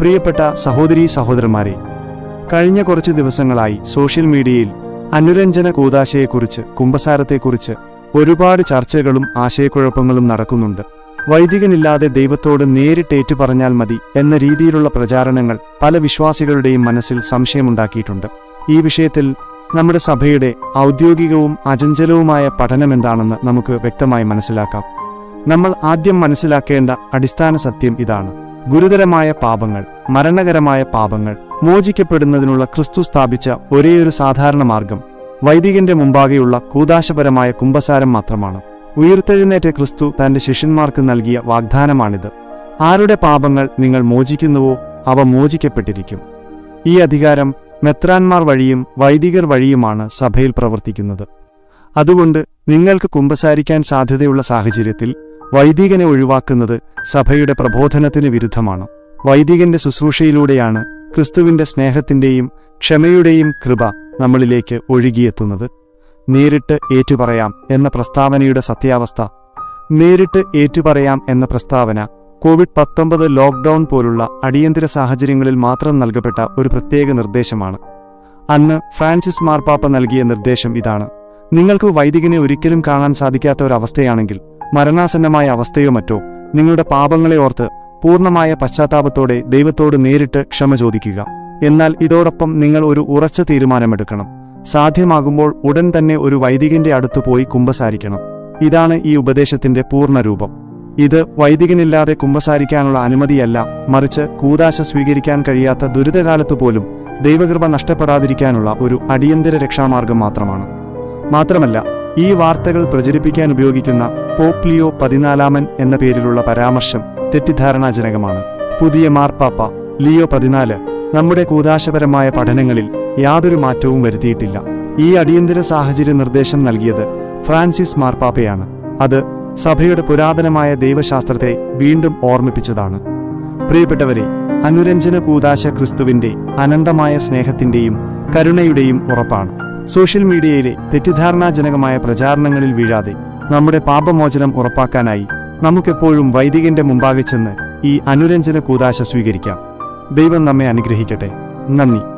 പ്രിയപ്പെട്ട സഹോദരീ സഹോദരന്മാരെ കഴിഞ്ഞ കുറച്ച് ദിവസങ്ങളായി സോഷ്യൽ മീഡിയയിൽ അനുരഞ്ജന കൂതാശയെക്കുറിച്ച് കുംഭസാരത്തെക്കുറിച്ച് ഒരുപാട് ചർച്ചകളും ആശയക്കുഴപ്പങ്ങളും നടക്കുന്നുണ്ട്. വൈദികനില്ലാതെ ദൈവത്തോട് നേരിട്ട് ഏറ്റുപറഞ്ഞാൽ മതി എന്ന രീതിയിലുള്ള പ്രചാരണങ്ങൾ പല വിശ്വാസികളുടെയും മനസ്സിൽ സംശയമുണ്ടാക്കിയിട്ടുണ്ട്. ഈ വിഷയത്തിൽ നമ്മുടെ സഭയുടെ ഔദ്യോഗികവും അചഞ്ചലവുമായ പഠനമെന്താണെന്ന് നമുക്ക് വ്യക്തമായി മനസ്സിലാക്കാം. നമ്മൾ ആദ്യം മനസ്സിലാക്കേണ്ട അടിസ്ഥാന സത്യം ഇതാണ്. ഗുരുതരമായ പാപങ്ങൾ മരണകരമായ പാപങ്ങൾ മോചിക്കപ്പെടുന്നതിനുള്ള ക്രിസ്തു സ്ഥാപിച്ച ഒരേയൊരു സാധാരണ മാർഗം വൈദികന്റെ മുമ്പാകെയുള്ള കൂതാശപരമായ കുംഭസാരം മാത്രമാണ്. ഉയർത്തെഴുന്നേറ്റ ക്രിസ്തു തന്റെ ശിഷ്യന്മാർക്ക് നൽകിയ വാഗ്ദാനമാണിത്. ആരുടെ പാപങ്ങൾ നിങ്ങൾ മോചിക്കുന്നുവോ അവ മോചിക്കപ്പെട്ടിരിക്കും. ഈ അധികാരം മെത്രാന്മാർ വഴിയും വൈദികർ വഴിയുമാണ് സഭയിൽ പ്രവർത്തിക്കുന്നത്. അതുകൊണ്ട് നിങ്ങൾക്ക് കുമ്പസാരിക്കാൻ സാധ്യതയുള്ള സാഹചര്യത്തിൽ വൈദികനെ ഒഴിവാക്കുന്നത് സഭയുടെ പ്രബോധനത്തിന് വിരുദ്ധമാണ്. വൈദികന്റെ ശുശ്രൂഷയിലൂടെയാണ് ക്രിസ്തുവിന്റെ സ്നേഹത്തിന്റെയും ക്ഷമയുടെയും കൃപ നമ്മളിലേക്ക് ഒഴുകിയെത്തുന്നത്. നേരിട്ട് ഏറ്റുപറയാം എന്ന പ്രസ്താവനയുടെ സത്യാവസ്ഥ. നേരിട്ട് ഏറ്റുപറയാം എന്ന പ്രസ്താവന കോവിഡ് പത്തൊമ്പത് ലോക്ക്ഡൌൺ പോലുള്ള അടിയന്തര സാഹചര്യങ്ങളിൽ മാത്രം നൽകപ്പെട്ട ഒരു പ്രത്യേക നിർദ്ദേശമാണ്. അന്ന് ഫ്രാൻസിസ് മാർപ്പാപ്പ നൽകിയ നിർദ്ദേശം ഇതാണ്. നിങ്ങൾക്ക് വൈദികനെ ഒരിക്കലും കാണാൻ സാധിക്കാത്ത ഒരവസ്ഥയാണെങ്കിൽ മരണാസന്നമായ അവസ്ഥയോ മറ്റോ നിങ്ങളുടെ പാപങ്ങളെ ഓർത്ത് പൂർണമായ പശ്ചാത്താപത്തോടെ ദൈവത്തോട് നേരിട്ട് ക്ഷമ ചോദിക്കുക. എന്നാൽ ഇതോടൊപ്പം നിങ്ങൾ ഒരു ഉറച്ച തീരുമാനമെടുക്കണം. സാധ്യമാകുമ്പോൾ ഉടൻ തന്നെ ഒരു വൈദികന്റെ അടുത്തു പോയി കുമ്പസാരിക്കണം. ഇതാണ് ഈ ഉപദേശത്തിന്റെ പൂർണരൂപം ഇത് വൈദികനില്ലാതെ കുമ്പസാരിക്കാനുള്ള അനുമതിയല്ല മറിച്ച് കൂതാശ സ്വീകരിക്കാൻ കഴിയാത്ത ദുരിതകാലത്തു പോലും ദൈവകൃപ നഷ്ടപ്പെടാതിരിക്കാനുള്ള ഒരു അടിയന്തര രക്ഷാമാർഗം മാത്രമാണ്. മാത്രമല്ല ഈ വാർത്തകൾ പ്രചരിപ്പിക്കാൻ ഉപയോഗിക്കുന്ന പോപ്ലിയോ പതിനാലാമൻ എന്ന പേരിലുള്ള പരാമർശം തെറ്റിദ്ധാരണാജനകമാണ്. പുതിയ മാർപ്പാപ്പ ലിയോ പതിനാല് നമ്മുടെ കൂതാശപരമായ പഠനങ്ങളിൽ യാതൊരു മാറ്റവും വരുത്തിയിട്ടില്ല. ഈ അടിയന്തര സാഹചര്യ നിർദ്ദേശം നൽകിയത് ഫ്രാൻസിസ് മാർപ്പാപ്പയാണ്. അത് സഭയുടെ പുരാതനമായ ദൈവശാസ്ത്രത്തെ വീണ്ടും ഓർമ്മിപ്പിച്ചതാണ്. പ്രിയപ്പെട്ടവരെ അനുരഞ്ജന കൂതാശ ക്രിസ്തുവിന്റെ അനന്തമായ സ്നേഹത്തിന്റെയും കരുണയുടെയും ഉറപ്പാണ്. സോഷ്യൽ മീഡിയയിലെ തെറ്റിദ്ധാരണാജനകമായ പ്രചാരണങ്ങളിൽ വീഴാതെ നമ്മുടെ പാപമോചനം ഉറപ്പാക്കാനായി നമുക്കെപ്പോഴും വൈദികന്റെ മുമ്പാകെ ചെന്ന് ഈ അനുരഞ്ജന കൂതാശ സ്വീകരിക്കാം. ദൈവം നമ്മെ അനുഗ്രഹിക്കട്ടെ. നന്ദി.